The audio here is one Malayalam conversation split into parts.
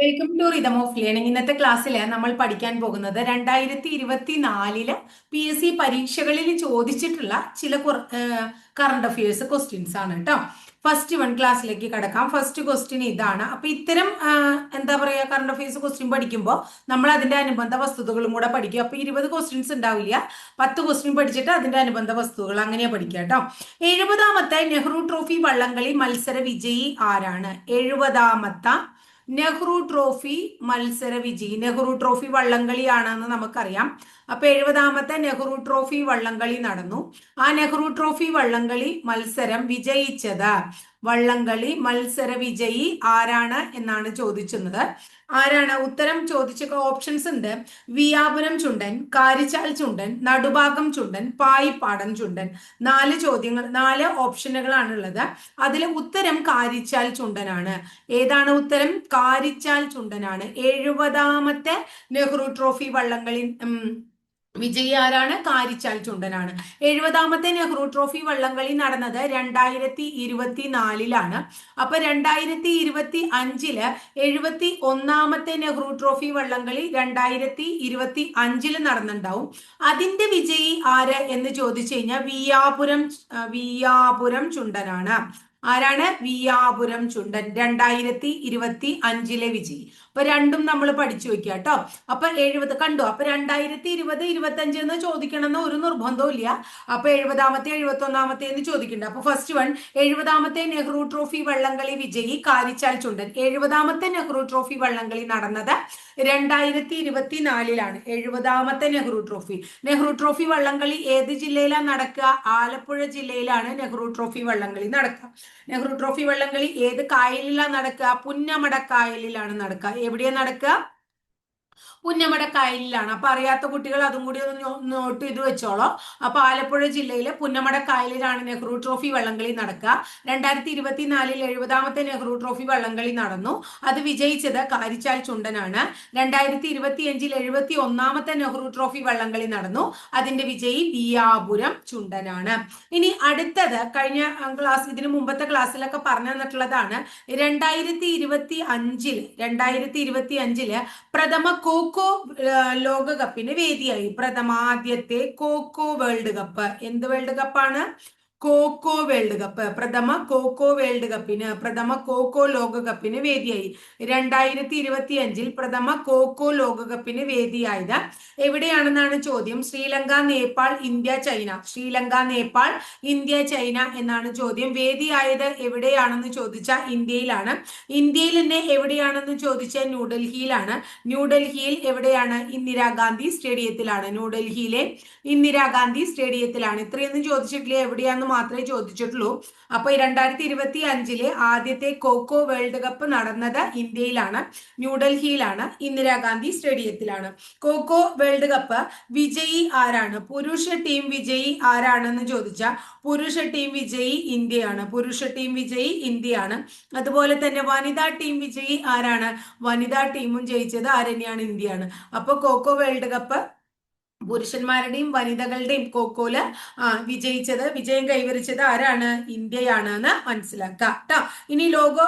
Welcome to rhythm of learning ഇന്നത്തെ ക്ലാസ്സിൽ നമ്മൾ പഠിക്കാൻ പോകുന്നത് രണ്ടായിരത്തി ഇരുപത്തി നാലിൽ പി എസ് സി പരീക്ഷകളിൽ ചോദിച്ചിട്ടുള്ള ചില കറണ്ട് അഫയേഴ്സ് ക്വസ്റ്റ്യൻസ് ആണ് കേട്ടോ ഫസ്റ്റ് വൺ ക്ലാസ്സിലേക്ക് കടക്കാം. ഫസ്റ്റ് ക്വസ്റ്റ്യൻ ഇതാണ്. അപ്പൊ ഇത്തരം എന്താ പറയാ കറണ്ട് അഫയേഴ്സ് ക്വസ്റ്റ്യൻ പഠിക്കുമ്പോൾ നമ്മൾ അതിന്റെ അനുബന്ധ വസ്തുതകളും കൂടെ പഠിക്കും. അപ്പൊ ഇരുപത് ക്വസ്റ്റ്യൻസ് ഉണ്ടാവില്ല. പത്ത് ക്വസ്റ്റ്യൻ പഠിച്ചിട്ട് അതിന്റെ അനുബന്ധ വസ്തുതകൾ അങ്ങനെയാ പഠിക്കുക കേട്ടോ എഴുപതാമത്തെ നെഹ്റു ട്രോഫി വള്ളംകളി മത്സര വിജയി ആരാണ്? എഴുപതാമത്തെ നെഹ്റു ട്രോഫി മത്സര വിജയി. നെഹ്റു ട്രോഫി വള്ളംകളിയാണെന്ന് നമുക്കറിയാം. അപ്പൊ എഴുപതാമത്തെ നെഹ്റു ട്രോഫി വള്ളംകളി നടന്നു. ആ നെഹ്റു ട്രോഫി വള്ളംകളി മത്സരം വിജയിച്ചത്. വള്ളംകളി മത്സര വിജയി ആരാണ് എന്നാണ് ചോദിച്ചത് ആരാണ്? ഉത്തരം ചോദിച്ച ഓപ്ഷൻസ് ഉണ്ട്. വിയാപുരം ചുണ്ടൻ കാരിച്ചാൽ ചുണ്ടൻ നടുഭാഗം ചുണ്ടൻ പായിപ്പാടൻ ചുണ്ടൻ. നാല് ചോദ്യങ്ങൾ നാല് ഓപ്ഷനുകളാണ് ഉള്ളത് അതിൽ ഉത്തരം കാരിച്ചാൽ ചുണ്ടനാണ്. ഏതാണ് ഉത്തരം? കാരിച്ചാൽ ചുണ്ടനാണ്. എഴുപതാമത്തെ നെഹ്റു ട്രോഫി വള്ളംകളി വിജയി ആരാണ്? കാരിച്ചാൽ ചുണ്ടനാണ് എഴുപതാമത്തെ നെഹ്റു ട്രോഫി വള്ളംകളി നടന്നത് രണ്ടായിരത്തി ഇരുപത്തി നാലിലാണ് അപ്പൊ രണ്ടായിരത്തി ഇരുപത്തി അഞ്ചിൽ എഴുപത്തി ഒന്നാമത്തെ നെഹ്റു ട്രോഫി വള്ളംകളി രണ്ടായിരത്തി ഇരുപത്തി അഞ്ചിൽ നടന്നിട്ടുണ്ടാവും അതിന്റെ വിജയി ആര് എന്ന് ചോദിച്ചു കഴിഞ്ഞാൽ വിയാപുരം വിയാപുരം ചുണ്ടനാണ്. ആരാണ്? വിയാപുരം ചുണ്ടൻ. രണ്ടായിരത്തി ഇരുപത്തി അഞ്ചിലെ വിജയി. അപ്പൊ രണ്ടും നമ്മൾ പഠിച്ചു വെക്കുക കേട്ടോ അപ്പൊ എഴുപത് കണ്ടു? അപ്പൊ രണ്ടായിരത്തി ഇരുപത് ഇരുപത്തി അഞ്ച് എന്ന് ചോദിക്കണമെന്ന് ഒരു നിർബന്ധവും ഇല്ല. അപ്പൊ എഴുപതാമത്തെ എഴുപത്തി ഒന്നാമത്തെ എന്ന് ചോദിക്കുന്നുണ്ട് അപ്പൊ ഫസ്റ്റ് വൺ എഴുപതാമത്തെ നെഹ്റു ട്രോഫി വള്ളംകളി വിജയി കാരിച്ചാൽ ചുണ്ടൻ. എഴുപതാമത്തെ നെഹ്റു ട്രോഫി വള്ളംകളി നടന്നത് രണ്ടായിരത്തി ഇരുപത്തി നാലിലാണ് എഴുപതാമത്തെ നെഹ്റു ട്രോഫി നെഹ്റു ട്രോഫി വള്ളംകളി ഏത് ജില്ലയിലാണ് നടക്കുക? ആലപ്പുഴ ജില്ലയിലാണ് നെഹ്റു ട്രോഫി വള്ളംകളി നടക്കുക. നെഹ്റു ട്രോഫി വള്ളംകളി ഏത് കായലിലാണ് നടക്കുക? പുന്നമട കായലിലാണ് നടക്കുക. എവിടെയാ നടക്കുക പുന്നമട കായലിലാണ്. അപ്പൊ അറിയാത്ത കുട്ടികൾ അതും കൂടി ഒന്ന് നോട്ട് ചെയ്ത് വെച്ചോളോ. അപ്പൊ ആലപ്പുഴ ജില്ലയിലെ പുന്നമട കായലിലാണ് നെഹ്റു ട്രോഫി വള്ളംകളി നടക്കുക. രണ്ടായിരത്തി ഇരുപത്തിനാലിൽ എഴുപതാമത്തെ നെഹ്റു ട്രോഫി വള്ളംകളി നടന്നു. അത് വിജയിച്ചത് കാരിച്ചാൽ ചുണ്ടനാണ്. രണ്ടായിരത്തി ഇരുപത്തി അഞ്ചിൽ എഴുപത്തി ഒന്നാമത്തെ നെഹ്റു ട്രോഫി വള്ളംകളി നടന്നു. അതിന്റെ വിജയി ദിയാപുരം ചുണ്ടനാണ്. ഇനി അടുത്തത് കഴിഞ്ഞ ക്ലാസ് ഇതിനു മുമ്പത്തെ ക്ലാസ്സിലൊക്കെ പറഞ്ഞു തന്നിട്ടുള്ളതാണ്. രണ്ടായിരത്തി ഇരുപത്തി അഞ്ചിൽ രണ്ടായിരത്തി ഇരുപത്തി അഞ്ചിൽ പ്രഥമ കോക്കോ ഏഹ്, ലോകകപ്പിന് വേദിയായി. പ്രഥമാദ്യത്തെ കോക്കോ വേൾഡ് കപ്പ് എന്ത് വേൾഡ് കപ്പാണ് കോക്കോ വേൾഡ് കപ്പ് പ്രഥമ കോക്കോ വേൾഡ് കപ്പിന് പ്രഥമ കോക്കോ ലോകകപ്പിന് വേദിയായി. രണ്ടായിരത്തി ഇരുപത്തി അഞ്ചിൽ പ്രഥമ കോക്കോ ലോകകപ്പിന് വേദിയായത് എവിടെയാണെന്നാണ് ചോദ്യം? Sri Lanka Nepal India China. Sri Lanka Nepal India China എന്നാണ് ചോദ്യം. വേദിയായത് എവിടെയാണെന്ന് ചോദിച്ചാൽ ഇന്ത്യയിലാണ്. ഇന്ത്യയിൽ തന്നെ എവിടെയാണെന്ന് ചോദിച്ചാൽ ന്യൂഡൽഹിയിലാണ്. ന്യൂഡൽഹിയിൽ എവിടെയാണ്? ഇന്ദിരാഗാന്ധി സ്റ്റേഡിയത്തിലാണ്. ന്യൂഡൽഹിയിലെ ഇന്ദിരാഗാന്ധി സ്റ്റേഡിയത്തിലാണ്. ഇത്രയൊന്നും ചോദിച്ചിട്ടില്ല? എവിടെയാന്ന് മാത്രമേ ചോദിച്ചിട്ടുള്ളൂ. അപ്പൊ രണ്ടായിരത്തി ഇരുപത്തി അഞ്ചിലെ ആദ്യത്തെ കോക്കോ വേൾഡ് കപ്പ് നടന്നത് ഇന്ത്യയിലാണ് ന്യൂഡൽഹിയിലാണ് ഇന്ദിരാഗാന്ധി സ്റ്റേഡിയത്തിലാണ്. കോക്കോ വേൾഡ് കപ്പ് വിജയി ആരാണ്? പുരുഷ ടീം വിജയി ആരാണെന്ന് ചോദിച്ചാൽ പുരുഷ ടീം വിജയി ഇന്ത്യയാണ്. പുരുഷ ടീം വിജയി ഇന്ത്യയാണ്. അതുപോലെ തന്നെ വനിതാ ടീം വിജയി ആരാണ്? വനിതാ ടീമും ജയിച്ചത് ആരന്നെയാണ്? ഇന്ത്യയാണ്. അപ്പൊ കോക്കോ വേൾഡ് കപ്പ് പുരുഷന്മാരുടെയും വനിതകളുടെയും കോക്കോൽ വിജയിച്ചത് വിജയം കൈവരിച്ചത് ആരാണ്? ഇന്ത്യയാണ് എന്ന് മനസ്സിലാക്കാം. കേട്ടോ ഇനി ലോകോ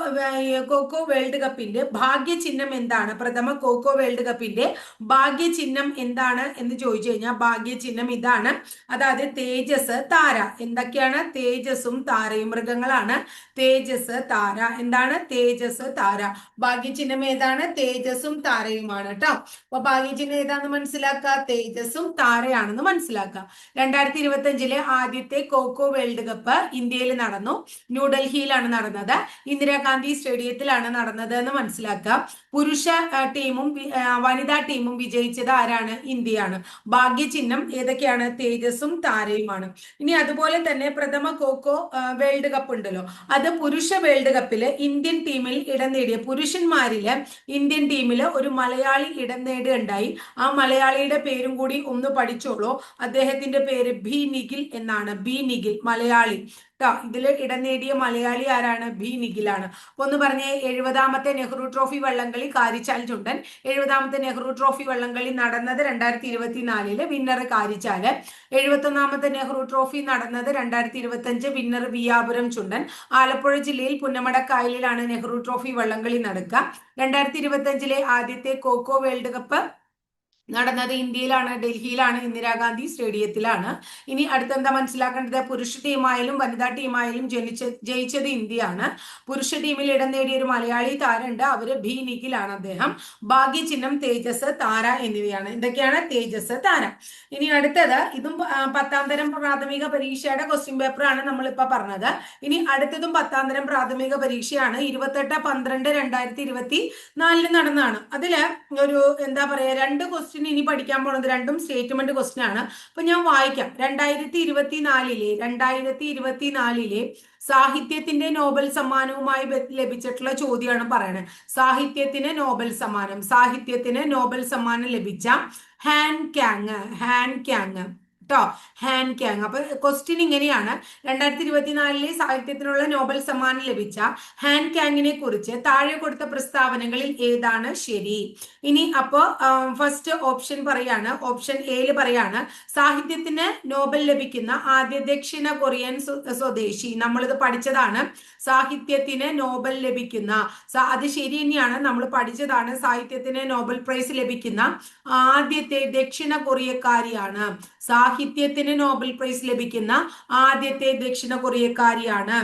കോക്കോ വേൾഡ് കപ്പിന്റെ ഭാഗ്യചിഹ്നം എന്താണ്? പ്രഥമ കോക്കോ വേൾഡ് കപ്പിന്റെ ഭാഗ്യചിഹ്നം എന്താണ് എന്ന് ചോദിച്ചു കഴിഞ്ഞാൽ ഭാഗ്യചിഹ്നം ഇതാണ്. അതായത് തേജസ് താര. എന്തൊക്കെയാണ്? തേജസ്സും താരയും മൃഗങ്ങളാണ്. തേജസ് താര. എന്താണ്? തേജസ് താര. ഭാഗ്യചിഹ്നം ഏതാണ്? തേജസ്സും താരയുമാണ്. കേട്ടോ അപ്പൊ ഭാഗ്യചിഹ്നം ഏതാണെന്ന് മനസ്സിലാക്കുക തേജസ്സും താരയാണെന്ന് മനസ്സിലാക്കുക രണ്ടായിരത്തി ഇരുപത്തി അഞ്ചിലെ ആദ്യത്തെ കോക്കോ വേൾഡ് കപ്പ് ഇന്ത്യയിൽ നടന്നു. ന്യൂഡൽഹിയിലാണ് നടന്നത്. ഇന്ദിരാഗാന്ധി സ്റ്റേഡിയത്തിലാണ് നടന്നത് എന്ന് മനസ്സിലാക്കാം. പുരുഷ ടീമും വനിതാ ടീമും വിജയിച്ചത് ആരാണ്? ഇന്ത്യയാണ്. ഭാഗ്യചിഹ്നം ഏതൊക്കെയാണ്? തേജസ്സും താരയുമാണ്. ഇനി അതുപോലെ തന്നെ പ്രഥമ കോക്കോ വേൾഡ് കപ്പ് ഉണ്ടല്ലോ. അത് പുരുഷ വേൾഡ് കപ്പിൽ ഇന്ത്യൻ ടീമിൽ ഇടം നേടിയ പുരുഷന്മാരിൽ ഇന്ത്യൻ ടീമിൽ ഒരു മലയാളി ഇടം നേടുകയുണ്ടായി. ആ മലയാളിയുടെ പേരും കൂടി ഒന്ന് പഠിച്ചോളൂ. അദ്ദേഹത്തിന്റെ പേര് ബി നിഖിൽ എന്നാണ്. ബി നിഖിൽ മലയാളി. ഇതിൽ ഇടം നേടിയ മലയാളി ആരാണ്? ബി നിഖിലാണ്. ഒന്ന് പറഞ്ഞേ എഴുപതാമത്തെ നെഹ്റു ട്രോഫി വള്ളംകളി കാരിച്ചാൽ ചുണ്ടൻ. എഴുപതാമത്തെ നെഹ്റു ട്രോഫി വള്ളംകളി നടന്നത് രണ്ടായിരത്തി ഇരുപത്തിനാലിൽ വിന്നർ കാരിച്ചാൽ. എഴുപത്തൊന്നാമത്തെ നെഹ്റു ട്രോഫി നടന്നത് രണ്ടായിരത്തി ഇരുപത്തി അഞ്ച് വിന്നർ വിയാപുരം ചുണ്ടൻ. ആലപ്പുഴ ജില്ലയിൽ പുന്നമടക്കായലിലാണ് നെഹ്റു ട്രോഫി വള്ളംകളി നടക്കുക. രണ്ടായിരത്തി ഇരുപത്തി അഞ്ചിലെ ആദ്യത്തെ കോക്കോ വേൾഡ് കപ്പ് നടന്നത് ഇന്ത്യയിലാണ് ഡൽഹിയിലാണ് ഇന്ദിരാഗാന്ധി സ്റ്റേഡിയത്തിലാണ്. ഇനി അടുത്തെന്താ മനസ്സിലാക്കേണ്ടത്? പുരുഷ ടീമായാലും വനിതാ ടീമായാലും ജനിച്ച ജയിച്ചത് ഇന്ത്യയാണ്. പുരുഷ ടീമിൽ ഇടം നേടിയ ഒരു മലയാളി താരമുണ്ട്. അവർ ഭീ നിഖിലാണ് അദ്ദേഹം. ഭാഗ്യ ചിഹ്നം തേജസ് താര എന്നിവയാണ്. ഇതൊക്കെയാണ് തേജസ് താര. ഇനി അടുത്തത് ഇതും പത്താം തരം പ്രാഥമിക പരീക്ഷയുടെ ക്വസ്റ്റ്യൻ പേപ്പർ ആണ് നമ്മളിപ്പോ പറഞ്ഞത്. ഇനി അടുത്തതും പത്താം തരം പ്രാഥമിക പരീക്ഷയാണ്. ഇരുപത്തെട്ട് പന്ത്രണ്ട് രണ്ടായിരത്തി ഇരുപത്തി നാലിന് നടന്നതാണ്. അതിൽ ഒരു എന്താ പറയാ രണ്ട് ക്വസ്റ്റ്യൻ ഇനി പഠിക്കാൻ പോണത് രണ്ടും സ്റ്റേറ്റ്മെന്റ് ക്വസ്റ്റ്യൻ ആണ്. അപ്പൊ ഞാൻ വായിക്കാം. രണ്ടായിരത്തി ഇരുപത്തി നാലിലെ രണ്ടായിരത്തി ഇരുപത്തി നാലിലെ സാഹിത്യത്തിന്റെ നോബൽ സമ്മാനവുമായി ലഭിച്ചിട്ടുള്ള ചോദ്യമാണ് പറയുന്നത് സാഹിത്യത്തിന് നോബൽ സമ്മാനം. സാഹിത്യത്തിന് നോബൽ സമ്മാനം ലഭിച്ച ഹാൻ ക്യാങ് ഹാൻ ക്യാങ്. കേട്ടോ. ഹാൻ ക്യാങ് അപ്പൊ ക്വസ്റ്റ്യൻ ഇങ്ങനെയാണ്. രണ്ടായിരത്തി ഇരുപത്തിനാലിലെ സാഹിത്യത്തിനുള്ള നോബൽ സമ്മാനം ലഭിച്ച ഹാൻ ക്യാങ്ങിനെ കുറിച്ച് താഴെ കൊടുത്ത പ്രസ്താവനകളിൽ ഏതാണ് ശരി? ഇനി അപ്പോ ഫസ്റ്റ് ഓപ്ഷൻ പറയാണ്. ഓപ്ഷൻ എയിൽ പറയാണ്. സാഹിത്യത്തിന് നോബൽ ലഭിക്കുന്ന ആദ്യ ദക്ഷിണ കൊറിയൻ സ്വ- സ്വദേശി. നമ്മളിത് പഠിച്ചതാണ്. സാഹിത്യത്തിന് നോബൽ ലഭിക്കുന്ന. അത് ശരി തന്നെയാണ്. നമ്മൾ പഠിച്ചതാണ് സാഹിത്യത്തിന് നോബൽ പ്രൈസ് ലഭിക്കുന്ന ആദ്യത്തെ ദക്ഷിണ കൊറിയക്കാരിയാണ്. സാഹിത്യത്തിന് നോബൽ പ്രൈസ് ലഭിക്കുന്ന ആദ്യത്തെ ദക്ഷിണ കൊറിയക്കാരിയാണ്.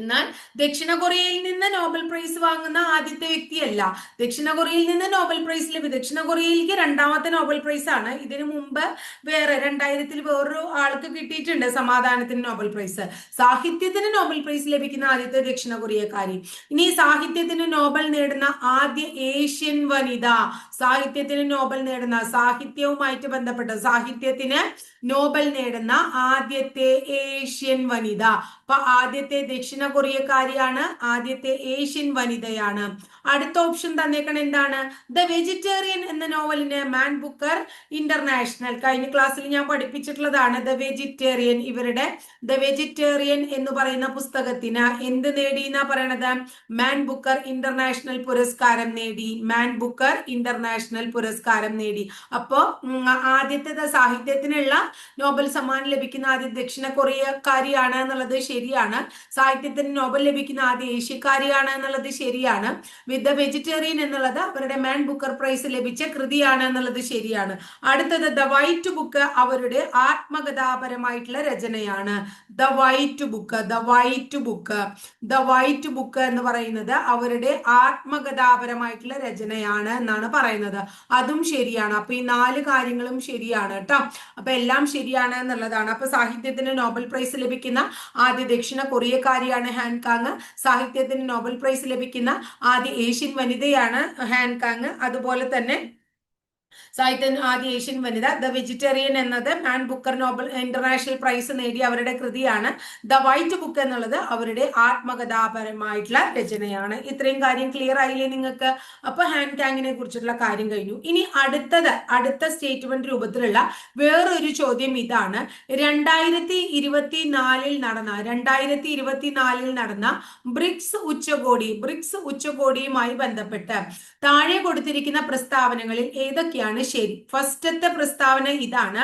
എന്നാൽ ദക്ഷിണ കൊറിയയിൽ നിന്ന് നോബൽ പ്രൈസ് വാങ്ങുന്ന ആദ്യത്തെ വ്യക്തിയല്ല. ദക്ഷിണ കൊറിയയിൽ നിന്ന് നോബൽ പ്രൈസ് ലഭിക്കും ദക്ഷിണ കൊറിയയിലേക്ക് രണ്ടാമത്തെ നോബൽ പ്രൈസ് ആണ്. ഇതിനു മുമ്പ് വേറെ രണ്ടായിരത്തിൽ വേറൊരു ആൾക്ക് കിട്ടിയിട്ടുണ്ട് സമാധാനത്തിന് നോബൽ പ്രൈസ്. സാഹിത്യത്തിന് നോബൽ പ്രൈസ് ലഭിക്കുന്ന ആദ്യത്തെ ദക്ഷിണ കൊറിയക്കാരി ഇനി സാഹിത്യത്തിന് നോബൽ നേടുന്ന ആദ്യ ഏഷ്യൻ വനിത. സാഹിത്യത്തിന് നോബൽ നേടുന്ന സാഹിത്യവുമായിട്ട് ബന്ധപ്പെട്ട സാഹിത്യത്തിന് നോബൽ നേടുന്ന ആദ്യത്തെ ഏഷ്യൻ വനിത. അപ്പൊ ആദ്യത്തെ ദക്ഷിണ കൊറിയക്കാരിയാണ് ആദ്യത്തെ ഏഷ്യൻ വനിതയാണ്. അടുത്ത ഓപ്ഷൻ തന്നേക്കണ എന്താണ്? ദ വെജിറ്റേറിയൻ എന്ന നോവലിന് മാൻ ബുക്കർ ഇന്റർനാഷണൽ. കഴിഞ്ഞ ക്ലാസ്സിൽ ഞാൻ പഠിപ്പിച്ചിട്ടുള്ളതാണ് ദ വെജിറ്റേറിയൻ. ഇവരുടെ ദ വെജിറ്റേറിയൻ എന്ന് പറയുന്ന പുസ്തകത്തിന് എന്ത് നേടി എന്നാ പറയണത്? മാൻ ബുക്കർ ഇന്റർനാഷണൽ പുരസ്കാരം നേടി. മാൻ ബുക്കർ ഇന്റർനാഷണൽ പുരസ്കാരം നേടി. അപ്പോ ആദ്യത്തെ സാഹിത്യത്തിനുള്ള നോബൽ സമ്മാനം ലഭിക്കുന്ന ആദ്യ ദക്ഷിണ കൊറിയക്കാരിയാണ് എന്നുള്ളത് ശരിയാണ്. സാഹിത്യത്തിന് നോബൽ ലഭിക്കുന്ന ആദ്യ ഏഷ്യക്കാരിയാണ് എന്നുള്ളത് ശരിയാണ്. വിത്ത് ദ വെജിറ്റേറിയൻ എന്നുള്ളത് അവരുടെ മാൻ ബുക്കർ പ്രൈസ് ലഭിച്ച കൃതിയാണ് എന്നുള്ളത് ശരിയാണ്. അടുത്തത് ദ വൈറ്റ് ബുക്ക് അവരുടെ ആത്മകഥാപരമായിട്ടുള്ള രചനയാണ്. The white book the white book the white book എന്ന് പറയുന്നത് അവരുടെ ആത്മകഥാപരമായിട്ടുള്ള രചനയാണ് എന്നാണ് പറയുന്നത്. അതും ശരിയാണ്. അപ്പൊ ഈ നാല് കാര്യങ്ങളും ശരിയാണ് കേട്ടോ. അപ്പൊ എല്ലാം ശരിയാണ് എന്നുള്ളതാണ്. അപ്പൊ സാഹിത്യത്തിന് നോബൽ പ്രൈസ് ലഭിക്കുന്ന ആദ്യ ദക്ഷിണ കൊറിയക്കാരിയാണ് ഹാൻകാങ്. സാഹിത്യത്തിന് നോബൽ പ്രൈസ് ലഭിക്കുന്ന ആദ്യ ഏഷ്യൻ വനിതയാണ് ഹാൻകാങ്. അതുപോലെ തന്നെ സാഹിത്യ ആദ്യ ഏഷ്യൻ വനിത ദ വെജിറ്റേറിയൻ എന്നത് Man Booker Nobel international prize നേടിയ അവരുടെ കൃതിയാണ്. ദ വൈറ്റ് ബുക്ക് എന്നുള്ളത് അവരുടെ ആത്മകഥാപരമായിട്ടുള്ള രചനയാണ്. ഇത്രയും കാര്യം ക്ലിയർ ആയില്ലേ നിങ്ങൾക്ക്? അപ്പൊ ഹാൻഡ് ടാങ്ങിനെ കുറിച്ചുള്ള കാര്യം കഴിഞ്ഞു. ഇനി അടുത്തത് അടുത്ത സ്റ്റേറ്റ്മെന്റ് രൂപത്തിലുള്ള വേറൊരു ചോദ്യം ഇതാണ്. രണ്ടായിരത്തി ഇരുപത്തി നാലിൽ നടന്ന രണ്ടായിരത്തി ഇരുപത്തിനാലിൽ നടന്ന ബ്രിക്സ് ഉച്ചകോടി ബ്രിക്സ് ഉച്ചകോടിയുമായി ബന്ധപ്പെട്ട് താഴെ കൊടുത്തിരിക്കുന്ന പ്രസ്താവനകളിൽ ഏതൊക്കെയാണ്? ശരി. ഫസ്റ്റത്തെ പ്രസ്താവന ഇതാണ്.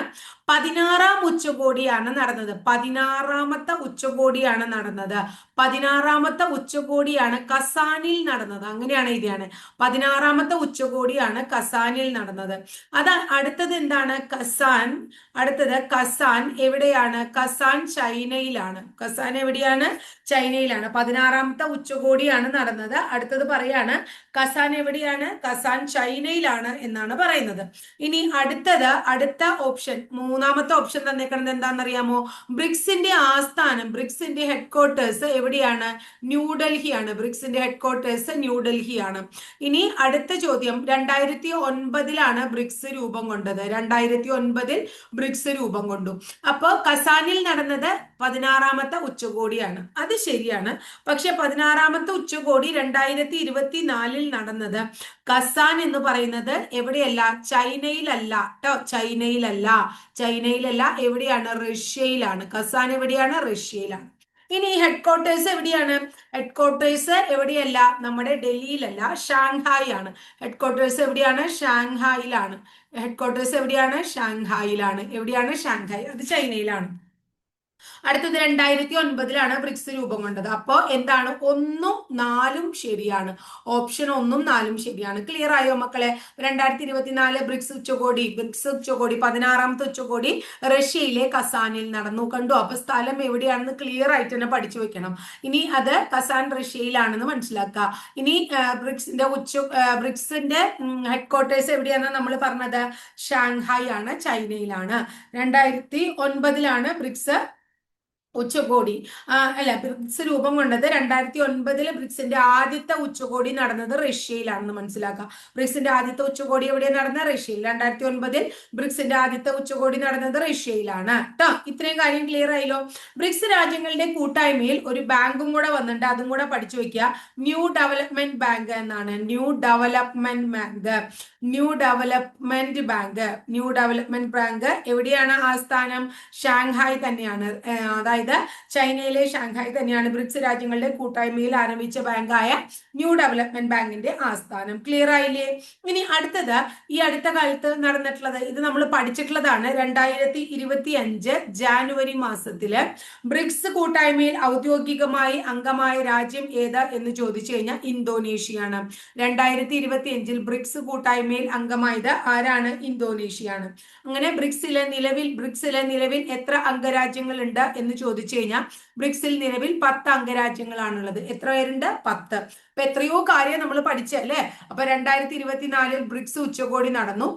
പതിനാറാം ഉച്ചകോടിയാണ് നടന്നത്. പതിനാറാമത്തെ ഉച്ചകോടിയാണ് നടന്നത്. പതിനാറാമത്തെ ഉച്ചകോടിയാണ് കസാനിൽ നടന്നത്. അങ്ങനെയാണ് ഇതാണ്. പതിനാറാമത്തെ ഉച്ചകോടിയാണ് കസാനിൽ നടന്നത്. അത് അടുത്തത് എന്താണ്? കസാൻ. അടുത്തത് കസാൻ എവിടെയാണ്? കസാൻ ചൈനയിലാണ്. കസാൻ എവിടെയാണ്? ചൈനയിലാണ്. പതിനാറാമത്തെ ഉച്ചകോടിയാണ് നടന്നത്. അടുത്തത് പറയാണ് കസാൻ എവിടെയാണ്? കസാൻ ചൈനയിലാണ് എന്നാണ് പറയുന്നത്. ഇനി അടുത്തത് അടുത്ത ഓപ്ഷൻ മൂന്നാമത്തെ ഓപ്ഷൻ തന്നേക്കുന്നത് എന്താണെന്നറിയാമോ? ബ്രിക്സിന്റെ ആസ്ഥാനം ബ്രിക്സിന്റെ ഹെഡ്ക്വാർട്ടേഴ്സ് എവിടെയാണ്? ന്യൂഡൽഹിയാണ് ബ്രിക്സിന്റെ ഹെഡ്ക്വാർട്ടേഴ്സ് ന്യൂഡൽഹിയാണ് ഇനി അടുത്ത ചോദ്യം രണ്ടായിരത്തി ഒൻപതിലാണ് ബ്രിക്സ് രൂപം കൊണ്ടത്. രണ്ടായിരത്തി ഒൻപതിൽ ബ്രിക്സ് രൂപം കൊണ്ടു. അപ്പോ കസാനിൽ നടന്നത് പതിനാറാമത്തെ ഉച്ചകോടിയാണ്. അത് ശരിയാണ്. പക്ഷെ പതിനാറാമത്തെ ഉച്ചകോടി രണ്ടായിരത്തി ഇരുപത്തി നാലിൽ നടന്നത് കസാൻ എന്ന് പറയുന്നത് എവിടെയല്ല? ചൈനയിലല്ല. കേട്ടോ ചൈനയിലല്ല. ചൈനയിലല്ല എവിടെയാണ്? റഷ്യയിലാണ്. കസാൻ എവിടെയാണ്? റഷ്യയിലാണ്. ഇനി ഹെഡ് ക്വാർട്ടേഴ്സ് എവിടെയാണ്? ഹെഡ് ക്വാർട്ടേഴ്സ് എവിടെയല്ല? നമ്മുടെ ഡൽഹിയിലല്ല. ഷാങ്ഹായി ആണ് ഹെഡ് ക്വാർട്ടേഴ്സ് എവിടെയാണ്? ഷാങ്ഹായിലാണ്. ഹെഡ് ക്വാർട്ടേഴ്സ് എവിടെയാണ്? ഷാങ്ഹായിലാണ്. എവിടെയാണ്? ഷാങ്ഹായ്. അത് ചൈനയിലാണ്. അടുത്തത് രണ്ടായിരത്തി ഒൻപതിലാണ് ബ്രിക്സ് രൂപം കൊണ്ടത്. അപ്പോ എന്താണ്? ഒന്നും നാലും ശരിയാണ്. ഓപ്ഷൻ ഒന്നും നാലും ശരിയാണ്. ക്ലിയർ ആയോ മക്കളെ? രണ്ടായിരത്തി ഇരുപത്തിനാല് ബ്രിക്സ് ഉച്ചകോടി ബ്രിക്സ് ഉച്ചകോടി പതിനാറാമത്തെ ഉച്ചകോടി റഷ്യയിലെ കസാനിൽ നടന്നു. കണ്ടു. അപ്പൊ സ്ഥലം എവിടെയാണെന്ന് ക്ലിയർ ആയിട്ട് തന്നെ പഠിച്ചു വെക്കണം. ഇനി അത് കസാൻ റഷ്യയിലാണെന്ന് മനസ്സിലാക്കുക. ഇനി ബ്രിക്സിന്റെ ഉച്ച ബ്രിക്സിന്റെ ഹെഡ്ക്വാർട്ടേഴ്സ് എവിടെയാണെന്ന് നമ്മൾ പറഞ്ഞത്? ഷാങ്ഹായ് ആണ് ചൈനയിലാണ്. രണ്ടായിരത്തി ഒൻപതിലാണ് ബ്രിക്സ് ഉച്ചകോടി. അല്ല ബ്രിക്സ് രൂപം കൊണ്ടത് രണ്ടായിരത്തി ഒൻപതിൽ ബ്രിക്സിന്റെ ആദ്യത്തെ ഉച്ചകോടി നടന്നത് റഷ്യയിലാണെന്ന് മനസ്സിലാക്കുക ബ്രിക്സിന്റെ ആദ്യത്തെ ഉച്ചകോടി എവിടെ നടന്ന റഷ്യയിൽ. രണ്ടായിരത്തി ഒൻപതിൽ ബ്രിക്സിന്റെ ആദ്യത്തെ ഉച്ചകോടി നടന്നത് റഷ്യയിലാണ്. കേട്ടോ ഇത്രയും കാര്യം ക്ലിയർ ആയില്ലോ? ബ്രിക്സ് രാജ്യങ്ങളുടെ കൂട്ടായ്മയിൽ ഒരു ബാങ്കും കൂടെ വന്നിട്ടുണ്ട്. അതും കൂടെ പഠിച്ചു വെക്കുക. ന്യൂ ഡെവലപ്മെന്റ് ബാങ്ക് എന്നാണ്. New development bank. New development bank. New development bank എവിടെയാണ് ആസ്ഥാനം ഷാങ്ഹായ് തന്നെയാണ്. അതായത് അതായത് ചൈനയിലെ ഷാങ്ഹായി തന്നെയാണ് ബ്രിക്സ് രാജ്യങ്ങളുടെ കൂട്ടായ്മയിൽ ആരംഭിച്ച ബാങ്കായ ന്യൂ ഡെവലപ്മെന്റ് ബാങ്കിന്റെ ആസ്ഥാനം. ക്ലിയർ ആയില്ലേ? ഇനി അടുത്തത് ഈ അടുത്ത കാലത്ത് നടന്നിട്ടുള്ളത് ഇത് നമ്മൾ പഠിച്ചിട്ടുള്ളതാണ് രണ്ടായിരത്തി ഇരുപത്തി അഞ്ച് ജാനുവരി മാസത്തിൽ ബ്രിക്സ് കൂട്ടായ്മയിൽ ഔദ്യോഗികമായി അംഗമായ രാജ്യം ഏത് എന്ന് ചോദിച്ചു കഴിഞ്ഞാൽ ഇന്തോനേഷ്യയാണ്. രണ്ടായിരത്തി ഇരുപത്തി അഞ്ചിൽ ബ്രിക്സ് കൂട്ടായ്മയിൽ അംഗമായത് ആരാണ്? ഇന്തോനേഷ്യയാണ്. അങ്ങനെ ബ്രിക്സിലെ നിലവിൽ ബ്രിക്സിലെ നിലവിൽ എത്ര അംഗരാജ്യങ്ങളുണ്ട് എന്ന് ചോദിച്ചു ചോദിച്ചു കഴിഞ്ഞാൽ ബ്രിക്സിൽ നിലവിൽ പത്ത് അംഗരാജ്യങ്ങളാണുള്ളത്. എത്ര പേരുണ്ട്? പത്ത്. അപ്പൊ എത്രയോ കാര്യം നമ്മൾ പഠിച്ചല്ലേ? അപ്പൊ രണ്ടായിരത്തി ഇരുപത്തിനാലിൽ ബ്രിക്സ് ഉച്ചകോടി നടന്നു.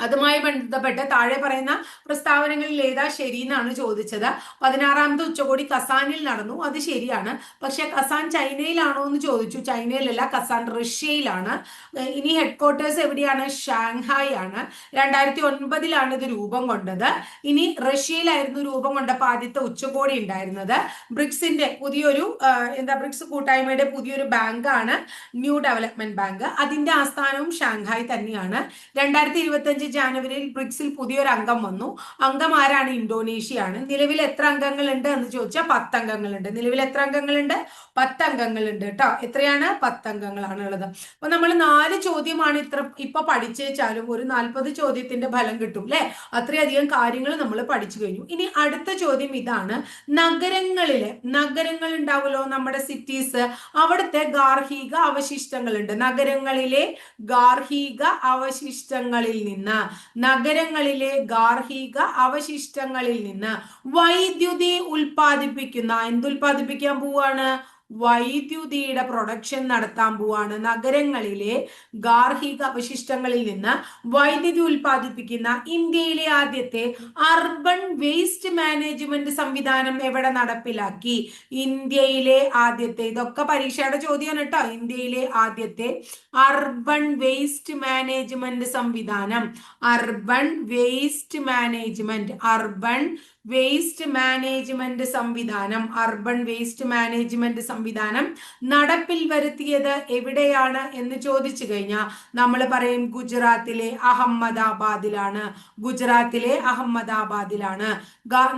അതുമായി ബന്ധപ്പെട്ട് താഴെ പറയുന്ന പ്രസ്താവനകളിൽ ഏതാ ശരി എന്നാണ് ചോദിച്ചത്. പതിനാറാമത്തെ ഉച്ചകോടി കസാനിൽ നടന്നു. അത് ശരിയാണ്. പക്ഷെ കസാൻ ചൈനയിലാണോ എന്ന് ചോദിച്ചു. ചൈനയിലല്ല കസാൻ റഷ്യയിലാണ്. ഇനി ഹെഡ് ക്വാർട്ടേഴ്സ് എവിടെയാണ്? ഷാങ്ഹായ് ആണ് രണ്ടായിരത്തി ഒൻപതിലാണ് ഇത് രൂപം കൊണ്ടത്. ഇനി റഷ്യയിലായിരുന്നു രൂപം കൊണ്ടപ്പോൾ ആദ്യത്തെ ഉച്ചകോടി ഉണ്ടായിരുന്നത്. ബ്രിക്സിന്റെ പുതിയൊരു എന്താ ബ്രിക്സ് കൂട്ടായ്മയുടെ പുതിയൊരു ബാങ്കാണ് ന്യൂ ഡെവലപ്മെന്റ് ബാങ്ക്. അതിന്റെ ആസ്ഥാനവും ഷാങ്ഹായ് തന്നെയാണ്. രണ്ടായിരത്തി ഇരുപത്തി ജാനുവരിയിൽ ബ്രിക്സിൽ പുതിയൊരു അംഗം വന്നു. അംഗം ആരാണ്? ഇന്തോനേഷ്യയാണ്. നിലവിൽ എത്ര അംഗങ്ങളുണ്ട് എന്ന് ചോദിച്ചാൽ പത്ത് അംഗങ്ങളുണ്ട് നിലവിൽ എത്ര അംഗങ്ങളുണ്ട്? പത്ത് അംഗങ്ങളുണ്ട് കേട്ടോ. എത്രയാണ്? പത്ത് അംഗങ്ങളാണ് ഉള്ളത് അപ്പൊ നമ്മൾ നാല് ചോദ്യമാണ് ഇത്ര ഇപ്പൊ പഠിച്ചേച്ചാലും ഒരു നാൽപ്പത് ചോദ്യത്തിന്റെ ഫലം കിട്ടും അല്ലെ അത്രയധികം കാര്യങ്ങൾ നമ്മൾ പഠിച്ചു കഴിഞ്ഞു. ഇനി അടുത്ത ചോദ്യം ഇതാണ്. നഗരങ്ങളിലെ നഗരങ്ങൾ ഉണ്ടാവുമല്ലോ നമ്മുടെ സിറ്റീസ് അവിടുത്തെ ഗാർഹിക അവശിഷ്ടങ്ങളുണ്ട്. നഗരങ്ങളിലെ ഗാർഹിക അവശിഷ്ടങ്ങളിൽ നിന്ന് നഗരങ്ങളിലെ ഗാർഹിക അവശിഷ്ടങ്ങളിൽ നിന്ന് വൈദ്യുതി ഉൽപ്പാദിപ്പിക്കുന്ന എന്തുൽപ്പാദിപ്പിക്കാൻ പോവാണ്? വൈദ്യുതിയുടെ പ്രൊഡക്ഷൻ നടത്താൻ പോവാണ്. നഗരങ്ങളിലെ ഗാർഹിക അവശിഷ്ടങ്ങളിൽ നിന്ന് വൈദ്യുതി ഉൽപ്പാദിപ്പിക്കുന്ന ഇന്ത്യയിലെ ആദ്യത്തെ അർബൻ വേസ്റ്റ് മാനേജ്മെന്റ് സംവിധാനം എവിടെ നടപ്പിലാക്കി? ഇന്ത്യയിലെ ആദ്യത്തെ ഇതൊക്കെ പരീക്ഷയുടെ ചോദ്യമാണ് കേട്ടോ. ഇന്ത്യയിലെ ആദ്യത്തെ അർബൻ വേസ്റ്റ് മാനേജ്മെന്റ് സംവിധാനം. Urban waste management urban waste management സംവിധാനം അർബൻ വേസ്റ്റ് മാനേജ്മെന്റ് സംവിധാനം നടപ്പിൽ വരുത്തിയത് എവിടെയാണ് എന്ന് ചോദിച്ചു കഴിഞ്ഞാൽ നമ്മൾ പറയും ഗുജറാത്തിലെ അഹമ്മദാബാദിലാണ്. ഗുജറാത്തിലെ അഹമ്മദാബാദിലാണ്.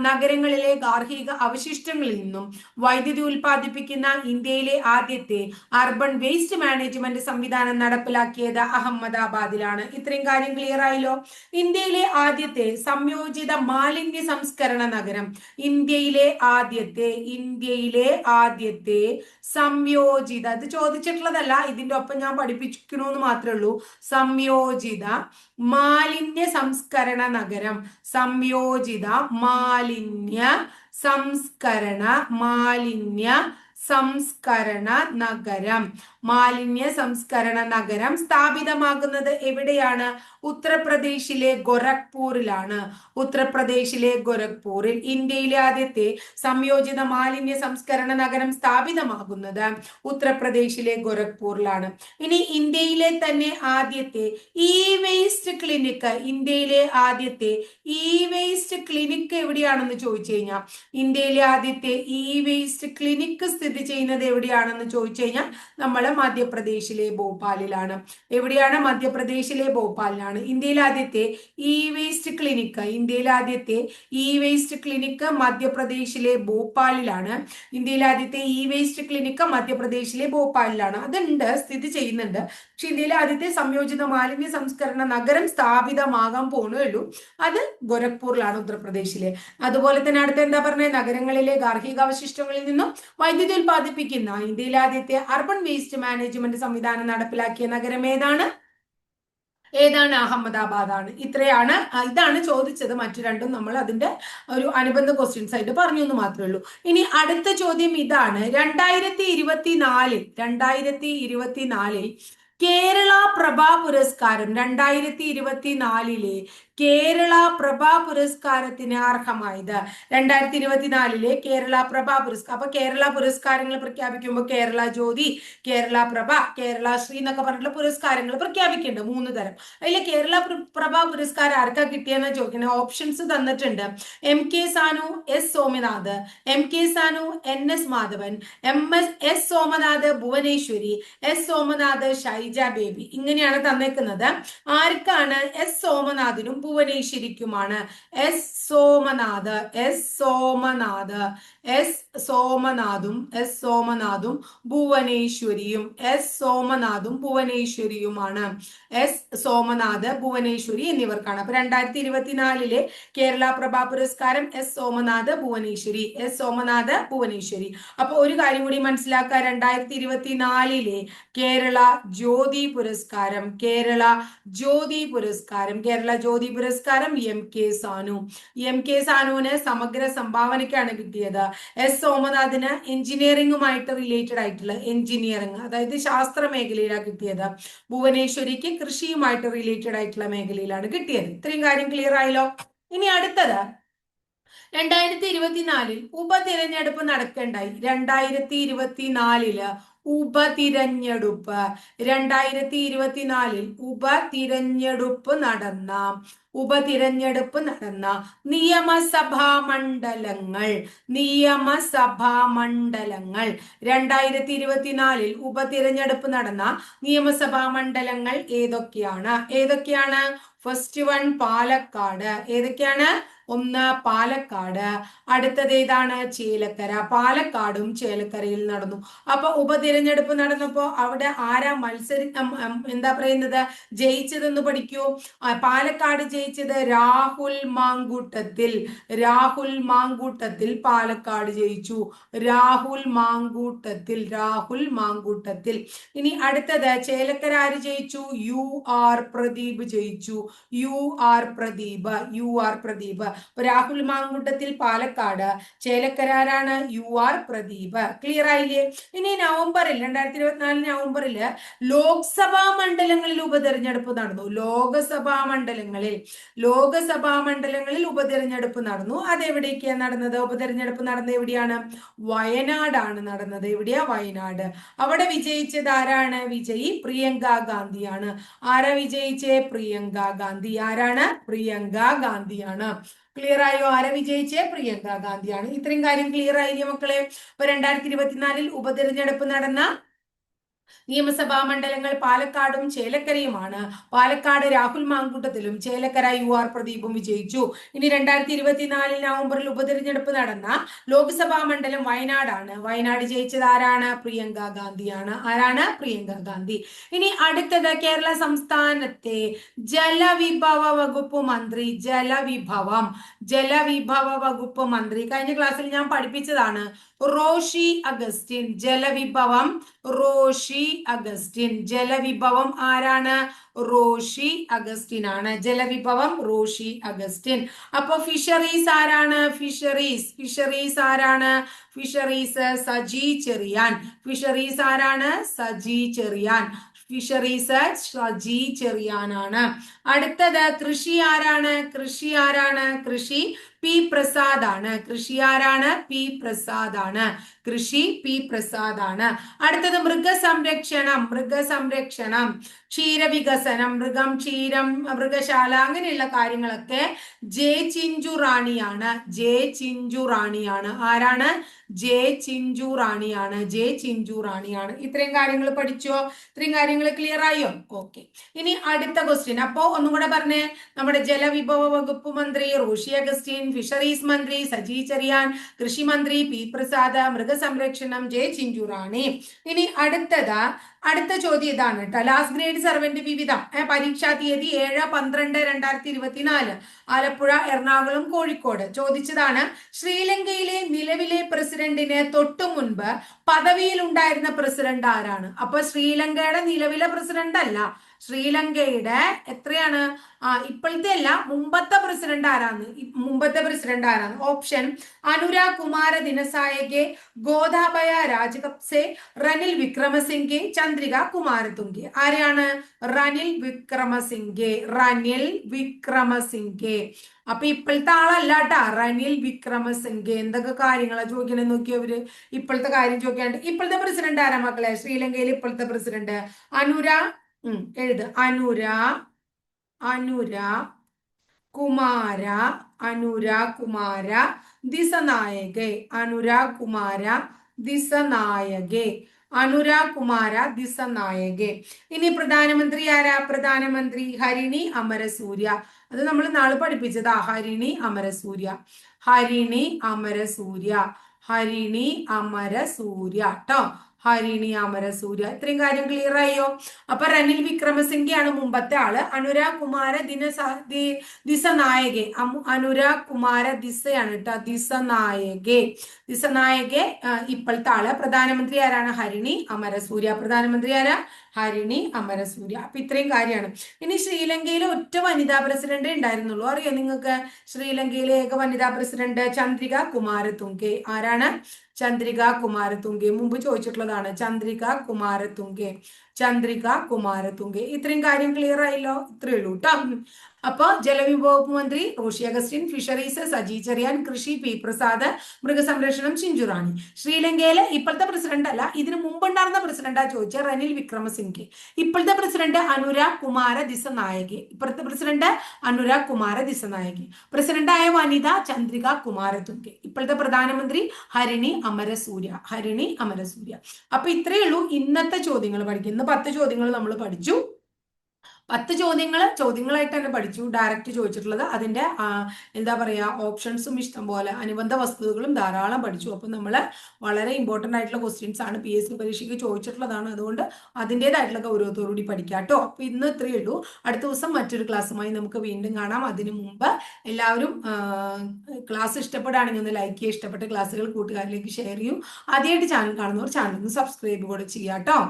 നഗരങ്ങളിലെ ഗാർഹിക അവശിഷ്ടങ്ങളിൽ നിന്നും വൈദ്യുതി ഉൽപ്പാദിപ്പിക്കുന്ന ഇന്ത്യയിലെ ആദ്യത്തെ അർബൻ വേസ്റ്റ് മാനേജ്മെന്റ് സംവിധാനം നടപ്പിലാക്കിയത് അഹമ്മദാബാദിലാണ്. ഇത്രയും കാര്യം ക്ലിയർ ആയല്ലോ? ഇന്ത്യയിലെ ആദ്യത്തെ സംയോജിത മാലിന്യ സംസ്കരണ നഗരം. ഇന്ത്യയിലെ ആദ്യത്തെ ഇന്ത്യയിലെ ആദ്യത്തെ സംയോജിത ഇത് ചോദിച്ചിട്ടുള്ളതല്ല ഇതിന്റെ ഒപ്പം ഞാൻ പഠിപ്പിക്കണമെന്ന് മാത്രമേ ഉള്ളൂ. സംയോജിത മാലിന്യ സംസ്കരണ നഗരം. സംയോജിത മാലിന്യ സംസ്കരണ മാലിന്യ സംസ്കരണ നഗരം. മാലിന്യ സംസ്കരണ നഗരം സ്ഥാപിതമാകുന്നത് എവിടെയാണ്? ഉത്തർപ്രദേശിലെ ഗൊരഖ്പൂരിലാണ്. ഉത്തർപ്രദേശിലെ ഗൊരഖ്പൂരിൽ ഇന്ത്യയിലെ ആദ്യത്തെ സംയോജിത മാലിന്യ സംസ്കരണ നഗരം സ്ഥാപിതമാകുന്നത് ഉത്തർപ്രദേശിലെ ഗൊരഖ്പൂരിലാണ്. ഇനി ഇന്ത്യയിലെ തന്നെ ആദ്യത്തെ ഇ വേസ്റ്റ് ക്ലിനിക്ക് ഇന്ത്യയിലെ ആദ്യത്തെ ഇ വേസ്റ്റ് ക്ലിനിക്ക് എവിടെയാണെന്ന് ചോദിച്ചു കഴിഞ്ഞാൽ ഇന്ത്യയിലെ ആദ്യത്തെ ഇ വേസ്റ്റ് ക്ലിനിക്ക് സ്ഥിതി ചെയ്യുന്നത് എവിടെയാണെന്ന് ചോദിച്ചു കഴിഞ്ഞാൽ നമ്മൾ മധ്യപ്രദേശിലെ ഭോപ്പാലിലാണ്. എവിടെയാണ് മധ്യപ്രദേശിലെ ഭോപ്പാലിലാണ്? ഇന്ത്യയിലെ ആദ്യത്തെ ഇ വേസ്റ്റ് ക്ലിനിക്ക് ഇന്ത്യയിലെ ആദ്യത്തെ ഇ വേസ്റ്റ് ക്ലിനിക്ക് മധ്യപ്രദേശിലെ ഭോപ്പാലിലാണ്. ഇന്ത്യയിലെ ആദ്യത്തെ ഇ വേസ്റ്റ് ക്ലിനിക്ക് മധ്യപ്രദേശിലെ ഭോപ്പാലിലാണ്. അതുണ്ട് സ്ഥിതി ചെയ്യുന്നുണ്ട്. പക്ഷെ ഇന്ത്യയിലെ ആദ്യത്തെ സംയോജിത മാലിന്യ സംസ്കരണ നഗരം സ്ഥാപിതമാകാൻ പോണേ അത് ഗോരഖ്പൂരിലാണ് ഉത്തർപ്രദേശിലെ. അതുപോലെ തന്നെ അടുത്ത എന്താ പറഞ്ഞത് നഗരങ്ങളിലെ ഗാർഹിക അവശിഷ്ടങ്ങളിൽ നിന്നും വൈദ്യുതി ഉൽപ്പാദിപ്പിക്കുന്ന ഇന്ത്യയിലെ ആദ്യത്തെ അർബൻ വേസ്റ്റ് മാനേജ്മെന്റ് സംവിധാനം നടപ്പിലാക്കിയ നഗരം ഏതാണ്? ഏതാണ് അഹമ്മദാബാദ് ആണ് ഇത്രയാണ് ഇതാണ് ചോദിച്ചത്. മറ്റു രണ്ടും നമ്മൾ അതിന്റെ ഒരു അനുബന്ധ ക്വസ്റ്റ്യൻസ് ആയിട്ട് പറഞ്ഞു എന്ന് മാത്രമേ ഉള്ളൂ. ഇനി അടുത്ത ചോദ്യം ഇതാണ്. രണ്ടായിരത്തി ഇരുപത്തിനാലിൽ രണ്ടായിരത്തി ഇരുപത്തിനാലിൽ കേരള പ്രഭാ പുരസ്കാരം രണ്ടായിരത്തി ഇരുപത്തിനാലിലെ കേരള പ്രഭാ പുരസ്കാരത്തിന് അർഹമായത്. രണ്ടായിരത്തി ഇരുപത്തിനാലിലെ കേരള പ്രഭാ പുരസ്കാരം. അപ്പൊ കേരള പുരസ്കാരങ്ങൾ പ്രഖ്യാപിക്കുമ്പോൾ കേരള ജ്യോതി കേരള പ്രഭ കേരള ശ്രീ എന്നൊക്കെ പറഞ്ഞിട്ടുള്ള പുരസ്കാരങ്ങൾ പ്രഖ്യാപിക്കുന്നുണ്ട് മൂന്ന് തരം. അതിൽ കേരള പ്രഭാ പുരസ്കാരം ആർക്കാ കിട്ടിയെന്ന് ചോദിക്കുന്നത് ഓപ്ഷൻസ് തന്നിട്ടുണ്ട്. M K Sanu S Somanath M K Sanu N S Madhavan M S S Somanath Bhuvaneswari S Somanath Shaija Baby ഇങ്ങനെയാണ് തന്നേക്കുന്നത്. ആർക്കാണ്? എസ് സോമനാഥിനും ഭുവനേശ്വരിക്കുമാണ്. S Somanath S Somanath. S സോമനാഥും S സോമനാഥും ഭുവനേശ്വരിയും എസ് സോമനാഥും ഭുവനേശ്വരിയുമാണ്. എസ് സോമനാഥ് ഭുവനേശ്വരി എന്നിവർക്കാണ്. അപ്പൊ രണ്ടായിരത്തി ഇരുപത്തിനാലിലെ കേരള പ്രഭാ പുരസ്കാരം എസ് സോമനാഥ് ഭുവനേശ്വരി. എസ് സോമനാഥ് ഭുവനേശ്വരി. അപ്പൊ ഒരു കാര്യം കൂടി മനസ്സിലാക്കുക. രണ്ടായിരത്തി ഇരുപത്തിനാലിലെ കേരള ജ്യോതി പുരസ്കാരം കേരള ജ്യോതി പുരസ്കാരം കേരള ജ്യോതി പുരസ്കാരം M K Sanu M K സാനുവിന് സമഗ്ര സംഭാവനയ്ക്കാണ് കിട്ടിയത്. എസ് സോമനാഥിന് എഞ്ചിനീയറിംഗുമായിട്ട് റിലേറ്റഡ് ആയിട്ടുള്ള എഞ്ചിനീയറിംഗ് അതായത് ശാസ്ത്ര മേഖലയിലാണ് കിട്ടിയത്. ഭുവനേശ്വരിക്ക് കൃഷിയുമായിട്ട് റിലേറ്റഡ് ആയിട്ടുള്ള മേഖലയിലാണ് കിട്ടിയത്. ഇത്രയും കാര്യം ക്ലിയർ ആയല്ലോ? ഇനി അടുത്തത്. രണ്ടായിരത്തി ഇരുപത്തിനാലിൽ ഉപതിരഞ്ഞെടുപ്പ് നടക്കണ്ടായി. രണ്ടായിരത്തി ഇരുപത്തിനാലിൽ ഉപതിരഞ്ഞെടുപ്പ്. രണ്ടായിരത്തി ഇരുപത്തിനാലിൽ ഉപതിരഞ്ഞെടുപ്പ് നടന്ന ഉപതിരഞ്ഞെടുപ്പ് നടന്ന നിയമസഭാ മണ്ഡലങ്ങൾ നിയമസഭാ മണ്ഡലങ്ങൾ. രണ്ടായിരത്തി ഇരുപത്തിനാലിൽ ഉപതിരഞ്ഞെടുപ്പ് നടന്ന നിയമസഭാ മണ്ഡലങ്ങൾ ഏതൊക്കെയാണ്? ഏതൊക്കെയാണ്? First one Palakkad. ഏതൊക്കെയാണ്? ഒന്ന് പാലക്കാട്. അടുത്തത് ഏതാണ്? ചേലക്കര. പാലക്കാടും ചേലക്കരയിൽ നടന്നു. അപ്പൊ ഉപതിരഞ്ഞെടുപ്പ് നടന്നപ്പോ അവിടെ ആരാ മത്സരി എന്താ പറയുന്നത്? ജയിച്ചതെന്ന് പഠിക്കൂ. പാലക്കാട് ജയിച്ചത് രാഹുൽ മാങ്കൂട്ടത്തിൽ. രാഹുൽ മാങ്കൂട്ടത്തിൽ പാലക്കാട് ജയിച്ചു. രാഹുൽ മാങ്കൂട്ടത്തിൽ രാഹുൽ മാങ്കൂട്ടത്തിൽ. ഇനി അടുത്തത് ചേലക്കര ആര് ജയിച്ചു? യു ആർ പ്രദീപ് ജയിച്ചു. U R Pradeep U R Pradeep. Rahul Mamkootathil Palakkad ചേലക്കരാരാണ് U R Pradeep. Clear ആയില്ലേ? ഇനി നവംബറിൽ രണ്ടായിരത്തി ഇരുപത്തിനാല് നവംബറിൽ ലോക്സഭാ മണ്ഡലങ്ങളിൽ ഉപതെരഞ്ഞെടുപ്പ് നടന്നു. ലോകസഭാ മണ്ഡലങ്ങളിൽ ലോകസഭാ മണ്ഡലങ്ങളിൽ ഉപതെരഞ്ഞെടുപ്പ് നടന്നു. അതെവിടേക്കാണ് നടന്നത്? ഉപതെരഞ്ഞെടുപ്പ് നടന്നത് എവിടെയാണ്? വയനാടാണ് നടന്നത്. എവിടെയാ വയനാട്? അവിടെ വിജയിച്ചത് ആരാണ്? വിജയി പ്രിയങ്ക ഗാന്ധിയാണ്. ആരാ വിജയിച്ചേ? പ്രിയങ്ക ഗാന്ധി. ആരാണ്? പ്രിയങ്ക ഗാന്ധിയാണ്. ക്ലിയർ ആയോ? ആരെ വിജയിച്ചേ? പ്രിയങ്ക ഗാന്ധിയാണ്. ഇത്രയും കാര്യം ക്ലിയർ ആയില്ലേ മക്കളെ? അപ്പൊ രണ്ടായിരത്തി ഇരുപത്തിനാലിൽ ഉപതെരഞ്ഞെടുപ്പ് നടന്ന നിയമസഭാ മണ്ഡലങ്ങൾ പാലക്കാടും ചേലക്കരയുമാണ്. പാലക്കാട് രാഹുൽ മാങ്കൂട്ടത്തിലും ചേലക്കര യു ആർ പ്രദീപും വിജയിച്ചു. ഇനി രണ്ടായിരത്തി ഇരുപത്തിനാലിൽ നവംബറിൽ ഉപതെരഞ്ഞെടുപ്പ് നടന്ന ലോക്സഭാ മണ്ഡലം വയനാടാണ്. വയനാട് ജയിച്ചത് ആരാണ്? പ്രിയങ്ക ഗാന്ധിയാണ്. ആരാണ്? പ്രിയങ്ക ഗാന്ധി. ഇനി അടുത്തത് കേരള സംസ്ഥാനത്തെ ജലവിഭവ വകുപ്പ് മന്ത്രി ജലവിഭവം. ജലവിഭവ വകുപ്പ് മന്ത്രി കഴിഞ്ഞ ക്ലാസ്സിൽ ഞാൻ പഠിപ്പിച്ചതാണ്. റോഷി അഗസ്റ്റിൻ ജലവിഭവം. റോഷി അഗസ്റ്റിൻ ജലവിഭവം ആരാണ്? റോഷി അഗസ്റ്റിൻ ആണ്. ജലവിഭവം റോഷി അഗസ്റ്റിൻ. അപ്പൊ ഫിഷറീസ് ആരാണ്? ഫിഷറീസ് ഫിഷറീസ് ആരാണ്? ഫിഷറീസ് സജി ചെറിയാൻ. ഫിഷറീസ് ആരാണ്? സജി ചെറിയാൻ. ഫിഷറീസ് സജി ചെറിയാനാണ് അടുത്തത് കൃഷി ആരാണ്? കൃഷി ആരാണ്? കൃഷി പി പ്രസാദ് ആണ് കൃഷി ആരാണ് പി പ്രസാദ് ആണ് കൃഷി പി പ്രസാദ് ആണ് അടുത്തത് മൃഗസംരക്ഷണം. മൃഗസംരക്ഷണം. ക്ഷീരവികസനം. മൃഗം ക്ഷീരം മൃഗശാല അങ്ങനെയുള്ള കാര്യങ്ങളൊക്കെ ജെ ചിഞ്ചു റാണിയാണ്. ജെ ചിഞ്ചു റാണിയാണ്. ആരാണ്? ജെ ചിഞ്ചു റാണിയാണ്. ജെ ചിഞ്ചു റാണിയാണ്. ഇത്രയും കാര്യങ്ങൾ പഠിച്ചോ? ഇത്രയും കാര്യങ്ങൾ ക്ലിയർ ആയോ? ഓക്കെ ഇനി അടുത്ത ക്വസ്റ്റ്യൻ അപ്പോ ഒന്നും കൂടെ പറഞ്ഞേ. നമ്മുടെ ജലവിഭവ വകുപ്പ് മന്ത്രി റോഷി അഗസ്റ്റിൻ ഫിഷറീസ് മന്ത്രി സജി ചെറിയാൻ കൃഷി മന്ത്രി പി പ്രസാദ് മൃഗസംരക്ഷണം ജെ ചിഞ്ചു റാണി. ഇനി അടുത്തത് അടുത്ത ചോദ്യം ഇതാണ് കേട്ടോ ലാസ്റ്റ് ഗ്രേഡ് സർവന്റ് വിവിധം. പരീക്ഷാ തീയതി ഏഴ് പന്ത്രണ്ട് രണ്ടായിരത്തി ഇരുപത്തിനാല്. ആലപ്പുഴ എറണാകുളം കോഴിക്കോട്. ചോദിച്ചതാണ് ശ്രീലങ്കയിലെ നിലവിലെ പ്രസിഡന്റിന് തൊട്ടു മുൻപ് പദവിയിൽ ഉണ്ടായിരുന്ന പ്രസിഡന്റ് ആരാണ്? അപ്പൊ ശ്രീലങ്കയുടെ നിലവിലെ പ്രസിഡന്റ് അല്ല. ശ്രീലങ്കയുടെ എത്രയാണ്? ഇപ്പോഴത്തെ അല്ല മുമ്പത്തെ പ്രസിഡന്റ് ആരാന്ന്? മുമ്പത്തെ പ്രസിഡന്റ് ആരാന്ന്? ഓപ്ഷൻ അനുരാഗ് കുമാര ദിനസായകെ ഗോദാബയ രാജകപ്സെ റനിൽ വിക്രമസിംഗെ ചന്ദ്രിക കുമാരതുംഗെ. ആരെയാണ്? റനിൽ വിക്രമസിംഗെ. റനിൽ വിക്രമസിംഗെ. അപ്പൊ ഇപ്പോഴത്തെ ആളല്ല കേട്ടാ റനിൽ വിക്രമസിംഗെ. എന്തൊക്കെ കാര്യങ്ങളാ ചോദിക്കണേ നോക്കിയവര് ഇപ്പോഴത്തെ കാര്യം ചോദിക്കാണ്ട്. ഇപ്പോഴത്തെ പ്രസിഡന്റ് ആരാ മക്കളെ? ശ്രീലങ്കയിൽ ഇപ്പോഴത്തെ പ്രസിഡന്റ്. അനുര എഴുത്. അനുര അനുര കുമാര അനുര കുമാര ദിസനായകെ. അനുര കുമാര ദിസനായക. അനുര കുമാര ദിസനായകെ. ഇനി പ്രധാനമന്ത്രി ആരാ? പ്രധാനമന്ത്രി ഹരിണി അമരസൂര്യ. അത് നമ്മൾ നാളെ പഠിപ്പിച്ചതാ. ഹരിണി അമരസൂര്യ. ഹരിണി അമരസൂര്യ. ഹരിണി അമരസൂര്യ. ട്ടോ. ഹരിണി അമരസൂര്യ ഇത്രയും കാര്യം ക്ലിയർ ആയോ? അപ്പൊ റനിൽ വിക്രമസിംഗെയാണ് മുമ്പത്തെ ആൾ. അനുരാഗ് കുമാര ദിന ദിസ നായകെ അനുരാഗ് കുമാര ദിസയാണ് കേട്ടോ ദിസ നായകെ ദിസ നായകെ ഇപ്പോഴത്തെ ആൾ. പ്രധാനമന്ത്രി ആരാണ്? ഹരിണി അമരസൂര്യ പ്രധാനമന്ത്രി ആരാ? ഹരിണി അമരസൂര്യ അപ്പൊ ഇത്രയും കാര്യമാണ്. ഇനി ശ്രീലങ്കയിൽ ഒറ്റ വനിതാ പ്രസിഡന്റ് ഉണ്ടായിരുന്നുള്ളൂ. അറിയോ നിങ്ങൾക്ക്? ശ്രീലങ്കയിലെ ഏക വനിതാ പ്രസിഡന്റ് ചന്ദ്രിക കുമാര കുമാരതുംഗെ. ആരാണ്? ചന്ദ്രിക കുമാരതുംഗെ. മുമ്പ് ചോദിച്ചിട്ടുള്ളതാണ് ചന്ദ്രിക കുമാരതുംഗെ. ചന്ദ്രിക കുമാരതുംഗെ ഇത്രയും കാര്യം ക്ലിയർ ആയല്ലോ? ഇത്രയേ ഉള്ളൂ കേട്ടോ അപ്പൊ ജലവിഭവ മന്ത്രി റോഷി അഗസ്റ്റിൻ ഫിഷറീസ് സജി ചെറിയാൻ കൃഷി പി പ്രസാദ് മൃഗസംരക്ഷണം ചിഞ്ചുറാണി ശ്രീലങ്കയിലെ ഇപ്പോഴത്തെ പ്രസിഡന്റ് അല്ല ഇതിനു മുമ്പുണ്ടായിരുന്ന പ്രസിഡന്റാ ചോദിച്ച റനിൽ വിക്രമസിംഗെ. ഇപ്പോഴത്തെ പ്രസിഡന്റ് അനുരാഗ് കുമാര ദിസനായകെ. ഇപ്പോഴത്തെ പ്രസിഡന്റ് അനുരാഗ് കുമാര ദിസനായകെ. പ്രസിഡന്റായ വനിത ചന്ദ്രിക കുമാരതുംഗെ ഇപ്പോഴത്തെ പ്രധാനമന്ത്രി ഹരിണി അമരസൂര്യ. ഹരിണി അമരസൂര്യ. അപ്പൊ ഇത്രയേ ഉള്ളൂ ഇന്നത്തെ ചോദ്യങ്ങൾ പഠിക്കും ഇന്ന് പത്ത് ചോദ്യങ്ങൾ നമ്മൾ പഠിച്ചു. പത്ത് ചോദ്യങ്ങൾ ചോദ്യങ്ങളായിട്ട് തന്നെ പഠിച്ചു. ഡയറക്റ്റ് ചോദിച്ചിട്ടുള്ളത് അതിന്റെ എന്താ പറയാ ഓപ്ഷൻസും ഇഷ്ടം പോലെ അനുബന്ധ വസ്തുതകളും ധാരാളം പഠിച്ചു. അപ്പൊ നമ്മൾ വളരെ ഇമ്പോർട്ടന്റ് ആയിട്ടുള്ള ക്വസ്റ്റ്യൻസ് ആണ് പി എസ് സി പരീക്ഷയ്ക്ക് ചോദിച്ചിട്ടുള്ളതാണ്. അതുകൊണ്ട് അതിന്റെതായിട്ടുള്ള ഗൗരവത്തോടുകൂടി പഠിക്കാം കേട്ടോ. അപ്പൊ ഇന്ന് ഇത്രയേ ഉള്ളൂ. അടുത്ത ദിവസം മറ്റൊരു ക്ലാസ്സുമായി നമുക്ക് വീണ്ടും കാണാം. അതിനു മുമ്പ് എല്ലാവരും ക്ലാസ് ഇഷ്ടപ്പെടുകയാണെങ്കിൽ ഒന്ന് ലൈക്ക് ചെയ്യുക. ഇഷ്ടപ്പെട്ട ക്ലാസ്സുകൾ കൂട്ടുകാരിലേക്ക് ഷെയർ ചെയ്യും. ആദ്യമായിട്ട് ചാനൽ കാണുന്നവർ ചാനൽ ഒന്ന് സബ്സ്ക്രൈബ് കൂടെ ചെയ്യാം കേട്ടോ.